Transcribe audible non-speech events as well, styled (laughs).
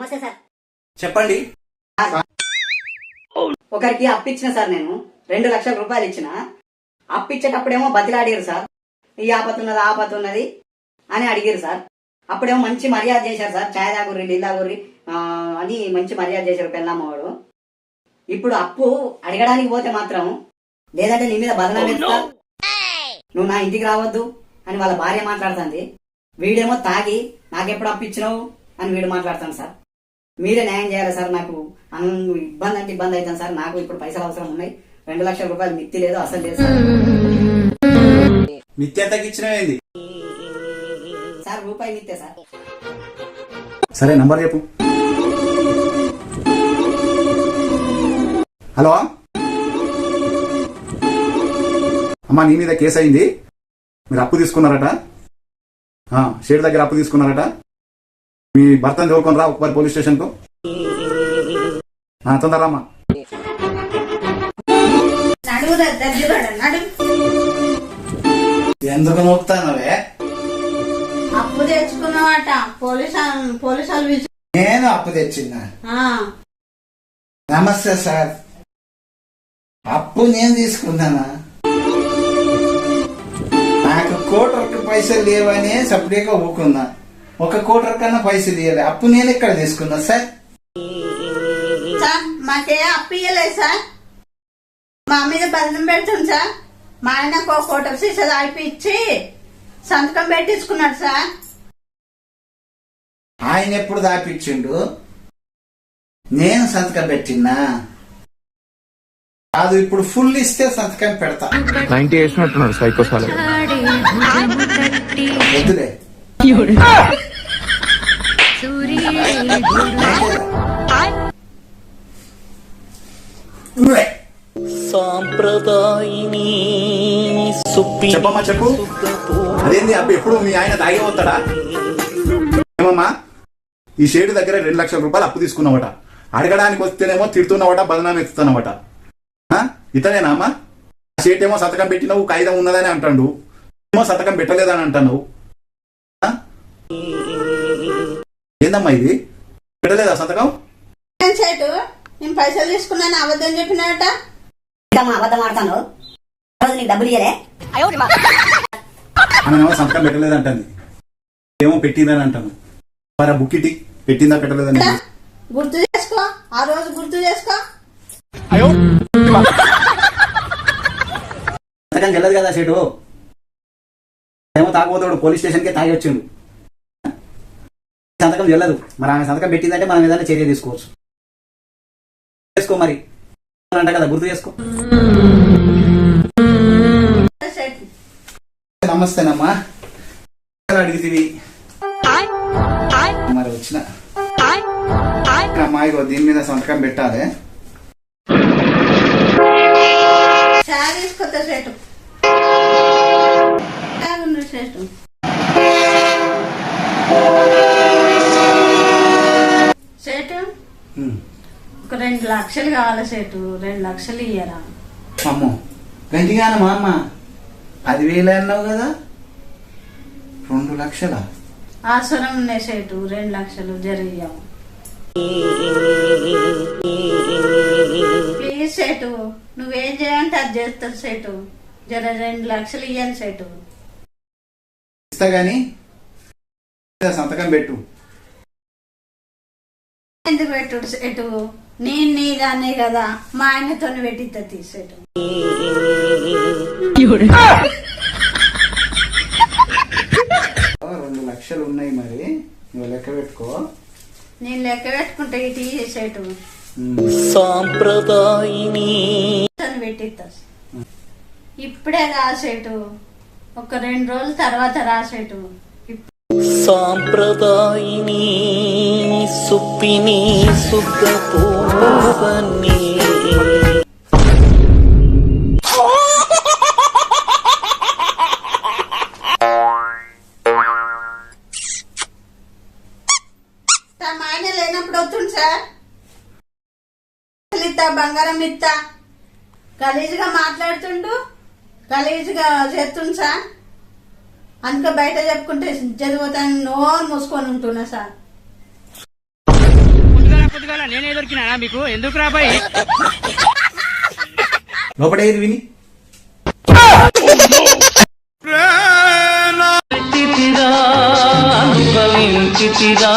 నమస్తే సార్. చెప్పండి. ఒకరికి అప్పిచ్చిన సార్ నేను రెండు లక్షల రూపాయలు ఇచ్చిన. అప్పిచ్చేటప్పుడేమో బతిలాడిరు సార్. ఈ ఆపతున్నది ఆపతున్నది అని అడిగారు సార్. అప్పుడేమో మంచి మర్యాద చేశారు సార్. ఛాయ్ తాగుర్రి ఆ, అని మంచి మర్యాద చేశారు పెళ్ళమ్మవాడు ఇప్పుడు అప్పు అడగడానికి పోతే మాత్రం లేదంటే నీ మీద బదనాలు ఎత్తుతా నువ్వు నా ఇంటికి రావద్దు అని వాళ్ళ భార్య మాట్లాడుతుంది. వీడేమో తాగి నాకెప్పుడు అప్పిచ్చినావు అని వీడు మాట్లాడతాను సార్. మీరే న్యాయం చేయాలి సార్ నాకు ఇబ్బంది అంటే ఇబ్బంది అవుతాను సార్ నాకు ఇప్పుడు పైసలు అవసరం ఉన్నాయి. రెండు లక్షల రూపాయలు మిత్తి లేదు అసలు లేదు సార్. మిత్తి ఎంతకి ఇచ్చినవేంది సార్ రూపాయి మిత్తే సార్. సరే నంబర్ చెప్పు. హలో? అమ్మా నీ మీద కేసు అయింది. మీరు అప్పు తీసుకున్నారట? ఆ, షేడ్ దగ్గర అప్పు తీసుకున్నారట? మీ భర్తను తోలుకొని రా ఒకసారి పోలీస్ నడువు దగ్గర నడు ఎందుకు నోపుతానవే అప్పు తెచ్చుకున్నావట. పోలీస్ పోలీసు వాళ్ళు పిలిచి- నేను అప్పు తెచ్చిందా? ఆ, నమస్తే సార్. అప్పు నేను తీసుకున్నానా? నాకు కోటర్కి పైసలు లేవని సపరేట్గా ఊకున్నా ఒక కోటర్ కన్నా పైసలు ఇవ్వలే అప్పు నేను ఎక్కడ తీసుకున్నా సార్? సార్ మాకే అప్పు ఇయ్యలేదు సార్. మా మీద బంధం పెడుతుంది సార్. మా ఆయన ఒక కోట సీసా ఇచ్చి సంతకం పెట్టించుకున్నాడు సార్. ఆయన ఎప్పుడు దాపిచ్చిండు నేను సంతకం పెట్టినా కాదు ఇప్పుడు ఫుల్ ఇస్తే సంతకం పెడతా. నైన్టీ వేసినట్టున్నాడు వద్దులే. (laughs) సాంప్రదాయిని చెప్పమ్మా చెప్పు. అదేంది? అప్పుడు ఎప్పుడు మీ ఆయన తాగే వస్తాడా? ఏమమ్మా? ఈ షేడు దగ్గర రెండు లక్షల రూపాయలు అప్పు తీసుకున్నావట. అడగడానికి వస్తేనేమో తిడుతున్నావట బదనాం ఎత్తుతున్నావట. ఆ? ఇతనేనా అమ్మా? ఆ షేట్ ఏమో సంతకం పెట్టినావు కాగితం ఉన్నదని అంటాడు. ఏమో సంతకం పెట్టలేదని అంటాను ఏందమ్మా ఇది? పెట్టలేదా సంతకం? సేటు నేను పైసలు తీసుకున్నాను అబద్ధం మా అబద్ధం ఆడతాను? రోజు నీకు డబ్బులు ఇయ్యలే? సంతకం పెట్టలేదంటుంది. ఏమో పెట్టిందని అంటాను. మరి బుక్ ఇటీ పెట్టిందా పెట్టలేదని గుర్తు చేసుకో ఆ రోజు గుర్తు చేసుకో. సంతకం చెల్లదు కదా సేటు. ఏమో తాగబోతాడు పోలీస్ స్టేషన్కే తాగి వచ్చిండు. సంతకం చెల్లదు మరి ఆమె సంతకం పెట్టిందంటే మనం ఏదైనా చర్య తీసుకోవచ్చు. చేసుకో మరి. అంట కదా గుర్తు చేసుకో. నమస్తేనమ్మా అడిగితివి? మరి వచ్చిన. అమ్మాయి దీని మీద సంతకం పెట్టాలి చాయ్ తీసుకొస్తా సేటు తాగుండు సేటు సేటు ఉమ్. ఒక రెండు లక్షలు కావాలి సేటు? రెండు లక్షలు ఇయ్యరా? అమ్మో గంటిగాన మా అమ్మ? పదివేలు అన్నావు కదా? రెండు లక్షల? ఆసురం ఉన్నాయి సేటు రెండు లక్షలు జరిగాము ప్లీజ్ సేటు నువ్వేం చేయంటే అది చేస్తావు సేటు. జర రెండు లక్షలు ఇయ్యను సేటు. ఇస్తా గాని. సంతకం పెట్టు. ఎందుకు పెట్టుడు సేటు? నేను నీదానే కదా మా ఆయనతో పెట్టిద్దా తీసేటు. రెండు లక్షలు ఉన్నాయి మరి. నువ్వు లెక్క పెట్టుకో. నేను లెక్క పెట్టుకుంటే ఇటు చేసేటు. సాంప్రదాయిని. పెట్టిద్దా ఇప్పుడే రాసేటు. ఒక రెండు రోజుల తర్వాత రాసేటు. సాంప్రదాయిని సుప్పిని శుద్ధ సార్ మా ఆయన లేనప్పుడు వస్తుంది సార్. ఇస్తా బంగారం ఇస్తా గలీజ్గా మాట్లాడుతుండు గలీజ్గా చేస్తుండు సార్. అందుకే బయట చెప్పుకుంటే చదిపోతాను నోరు మూసుకొని ఉంటున్నా సార్. గల నేనే దొరికినా మీకు? ఎందుకు రాబాయి లోపల ఏది విని. చితిరా అనుభవించితిరా.